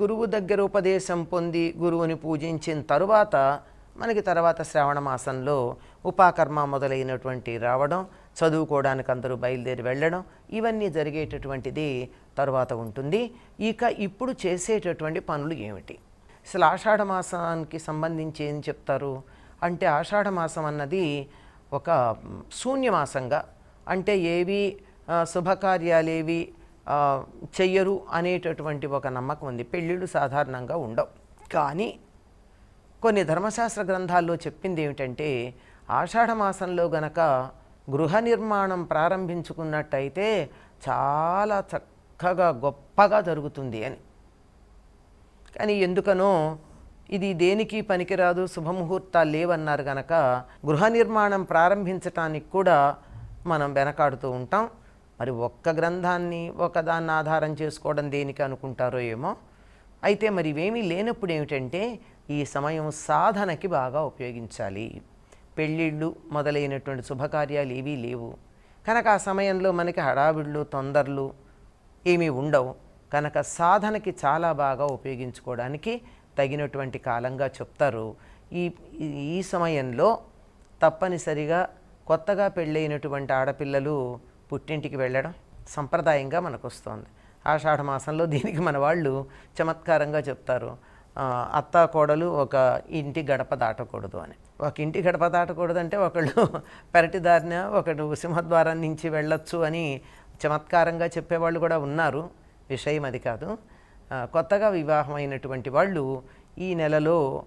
గురువు దగ్గర ఉపదేశం పొంది గురువుని పూజించిన తరువాత మనకి తర్వాత శ్రావణ మాసంలో ఉపాకర్మ మొదలైనటువంటి రావడం చదువుకోవడానికి అందరూ బయలుదేరి వెళ్ళడం ఇవన్నీ జరిగేటటువంటిది తరువాత ఉంటుంది. ఇక ఇప్పుడు చేసేటటువంటి పనులు ఏమిటి? అసలు ఆషాఢ మాసానికి సంబంధించి ఏం చెప్తారు? అంటే ఆషాఢ మాసం అన్నది ఒక శూన్యమాసంగా అంటే ఏవి శుభకార్యాలేవి చెయ్యరు అనేటటువంటి ఒక నమ్మకం ఉంది. పెళ్ళిళ్ళు సాధారణంగా ఉండవు. కానీ కొన్ని ధర్మశాస్త్ర గ్రంథాల్లో చెప్పింది ఏమిటంటే ఆషాఢమాసంలో గనక గృహ నిర్మాణం ప్రారంభించుకున్నట్టయితే చాలా చక్కగా గొప్పగా జరుగుతుంది అని. కానీ ఎందుకనో ఇది దేనికి పనికిరాదు శుభముహూర్తాలు లేవన్నారు గనక గృహ నిర్మాణం ప్రారంభించటానికి కూడా మనం వెనకాడుతూ ఉంటాం. మరి ఒక్క గ్రంథాన్ని ఒకదాన్ని ఆధారం చేసుకోవడం దేనికి అనుకుంటారో ఏమో? అయితే మరి ఇవేమీ లేనప్పుడు ఏమిటంటే ఈ సమయం సాధనకి బాగా ఉపయోగించాలి. పెళ్ళిళ్ళు మొదలైనటువంటి శుభకార్యాలు ఏవీ లేవు. కనుక ఆ సమయంలో మనకి హడావిళ్ళు తొందరలు ఏమీ ఉండవు. కనుక సాధనకి చాలా బాగా ఉపయోగించుకోవడానికి తగినటువంటి కాలంగా చెప్తారు. ఈ ఈ- ఈ సమయంలో తప్పనిసరిగా కొత్తగా పెళ్ళైనటువంటి ఆడపిల్లలు పుట్టింటికి వెళ్ళడం సంప్రదాయంగా మనకు వస్తుంది ఆషాఢ మాసంలో దీనికి మన వాళ్ళు చమత్కారంగా చెప్తారు అత్త కోడలు ఒక ఇంటి గడప దాటకూడదు అని. ఒక ఇంటి గడప దాటకూడదు అంటే ఒకళ్ళు పెరటిదారిన ఒకడు సింహద్వారం నుంచి వెళ్ళొచ్చు అని చమత్కారంగా చెప్పేవాళ్ళు కూడా ఉన్నారు. విషయం అది కాదు. కొత్తగా వివాహమైనటువంటి వాళ్ళు ఈ నెలలో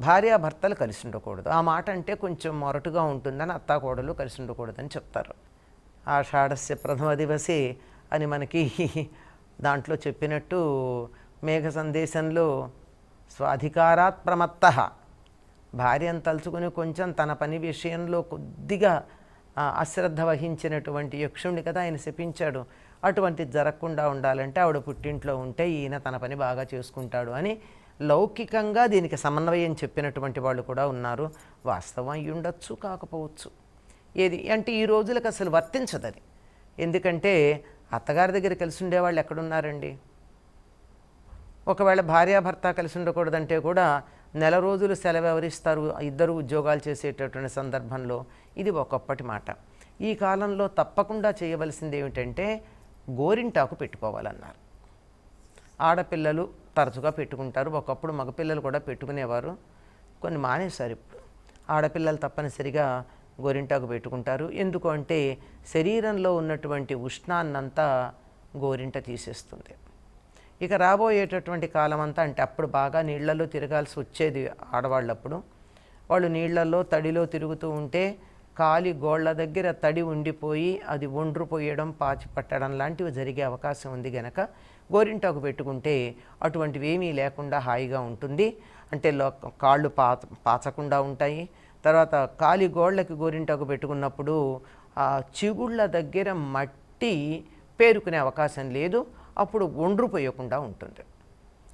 భార్యాభర్తలు కలిసి ఉండకూడదు. ఆ మాట అంటే కొంచెం మొరటుగా ఉంటుందని అత్తాకోడలు కలిసి ఉండకూడదని చెప్తారు. ఆషాఢస్య ప్రథమ దివసే అని మనకి దాంట్లో చెప్పినట్టు మేఘ సందేశంలో స్వాధికారాత్ ప్రమత్త. భార్యను తలుచుకుని కొంచెం తన పని విషయంలో కొద్దిగా అశ్రద్ధ వహించినటువంటి యక్షుణ్ణి కదా ఆయన శపించాడు. అటువంటిది జరగకుండా ఉండాలంటే ఆవిడ పుట్టింట్లో ఉంటే ఈయన తన పని బాగా చేసుకుంటాడు అని లౌకికంగా దీనికి సమన్వయం చెప్పినటువంటి వాళ్ళు కూడా ఉన్నారు. వాస్తవం అయి ఉండొచ్చు కాకపోవచ్చు. ఏది? అంటే ఈ రోజులకు అసలు వర్తించదు అది ఎందుకంటే అత్తగారి దగ్గర కలిసి ఉండేవాళ్ళు ఎక్కడున్నారండి? ఒకవేళ భార్యాభర్త కలిసి ఉండకూడదంటే కూడా నెల రోజులు సెలవు ఎవరిస్తారు? ఇద్దరు ఉద్యోగాలు చేసేటటువంటి సందర్భంలో ఇది ఒకప్పటి మాట. ఈ కాలంలో తప్పకుండా చేయవలసింది ఏమిటంటే గోరింటాకు పెట్టుకోవాలన్నారు. ఆడపిల్లలు తరచుగా పెట్టుకుంటారు. ఒకప్పుడు మగపిల్లలు కూడా పెట్టుకునేవారు. కొన్ని మానేశారు ఇప్పుడు. ఆడపిల్లలు తప్పనిసరిగా గోరింటాకు పెట్టుకుంటారు. ఎందుకు అంటే శరీరంలో ఉన్నటువంటి ఉష్ణాన్నంతా గోరింట తీసేస్తుంది. ఇక రాబోయేటటువంటి కాలం అంతా అంటే అప్పుడు బాగా నీళ్ళలో తిరగాల్సి వచ్చేది ఆడవాళ్ళప్పుడు. వాళ్ళు నీళ్ళలో తడిలో తిరుగుతూ ఉంటే కాలి గోళ్ళ దగ్గర తడి ఉండిపోయి అది ఒండ్రుపోయడం పాచి పట్టడం లాంటివి జరిగే అవకాశం ఉంది గనక గోరింటాకు పెట్టుకుంటే అటువంటివి ఏమీ లేకుండా హాయిగా ఉంటుంది. అంటే లో కాళ్ళు పాత పాచకుండా ఉంటాయి. తర్వాత కాలి గోళ్ళకి గోరింటాకు పెట్టుకున్నప్పుడు ఆ చిగుళ్ళ దగ్గర మట్టి పేరుకునే అవకాశం లేదు. అప్పుడు ఒండ్రుపోయకుండా ఉంటుంది.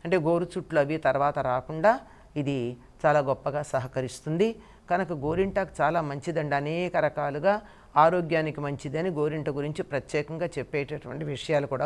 అంటే గోరు చుట్లు అవి తర్వాత రాకుండా ఇది చాలా గొప్పగా సహకరిస్తుంది. కనుక గోరింటాకు చాలా మంచిదండి. అనేక రకాలుగా ఆరోగ్యానికి మంచిదని గోరింట గురించి ప్రత్యేకంగా చెప్పేటటువంటి విషయాలు కూడా